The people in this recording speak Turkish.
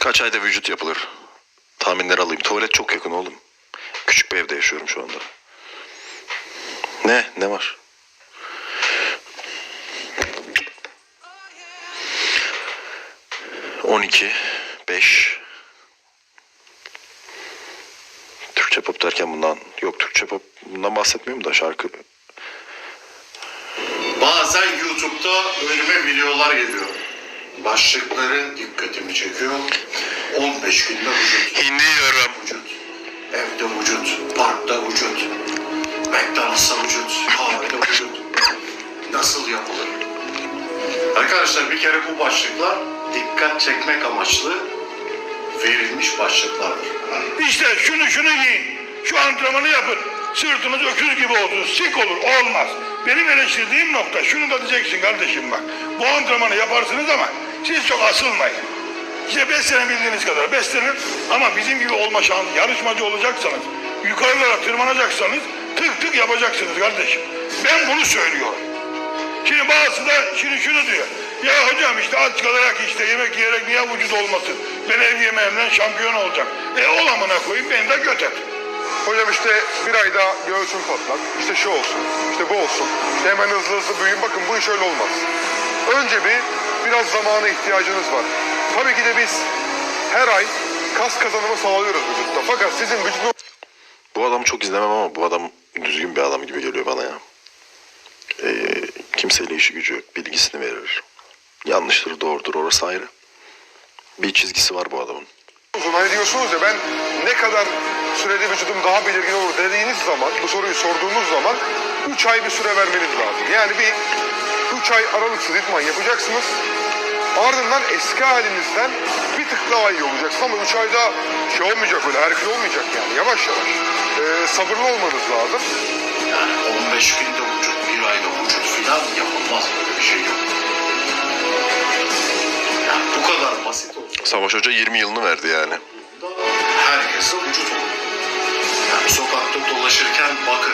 Kaç ayda vücut yapılır? Tahminler alayım. Tuvalet çok yakın oğlum. Küçük bir evde yaşıyorum şu anda. Ne? Ne var? On iki, beş. Türkçe pop derken bundan yok Türkçe pop bundan bahsetmiyorum da şarkı Bazen YouTube'da önüme videolar geliyor. Başlıkları dikkatimi çekiyor. 15 günde vücut, Hindi yiyorum. vücut, evde vücut, parkta vücut, McDonald's'ta vücut, kahvede vücut. Nasıl yapılır? Arkadaşlar bir kere bu başlıklar dikkat çekmek amaçlı verilmiş başlıklardır. İşte şunu şunu giyin. Şu antrenmanı yapın. Sırtınız öküz gibi olsun. Sik olur. Olmaz. Benim eleştirdiğim nokta şunu da diyeceksin kardeşim bak. Bu antrenmanı yaparsınız ama siz çok asılmayın. İşte beş sene bildiğiniz kadar beslenin ama bizim gibi olma şansı yarışmacı olacaksanız yukarılara tırmanacaksanız tık tık yapacaksınız kardeşim. Ben bunu söylüyorum. Şimdi bazısı da şimdi şunu diyor. Ya hocam işte aç kalarak işte yemek yiyerek niye vücut olmasın? Ben ev yemeğimden şampiyon olacağım. E ol amına koyayım beni de göt. Hocam işte bir ayda göğsüm patlak, işte şu olsun, işte bu olsun. İşte hemen hızlı hızlı büyüyün. Bakın bu iş öyle olmaz. Önce bir biraz zamana ihtiyacınız var. Tabii ki de biz her ay kas kazanımı sağlıyoruz vücutta. Fakat sizin vücudunuz Bu adamı çok izlemem ama bu adam düzgün bir adam gibi geliyor bana ya. Ee, kimseyle işi gücü yok. Bilgisini verir. Yanlıştır doğrudur orası ayrı. Bir çizgisi var bu adamın. Hani diyorsunuz ya ben ne kadar sürede vücudum daha belirgin olur dediğiniz zaman, bu soruyu sorduğunuz zaman 3 ay bir süre vermeniz lazım. Yani bir 3 ay aralıksız idman yapacaksınız. Ardından eski halinizden bir tık daha iyi olacaksınız ama 3 ayda şey olmayacak öyle herkül olmayacak yani yavaş yavaş. Ee, sabırlı olmanız lazım. Yani 15 günde vücut, bir ayda vücut filan yapılmaz böyle bir şey yok. Yani bu kadar basit olsa Savaş Hoca 20 yılını verdi yani. herkese vücut olur. Yani sokakta dolaşırken bakın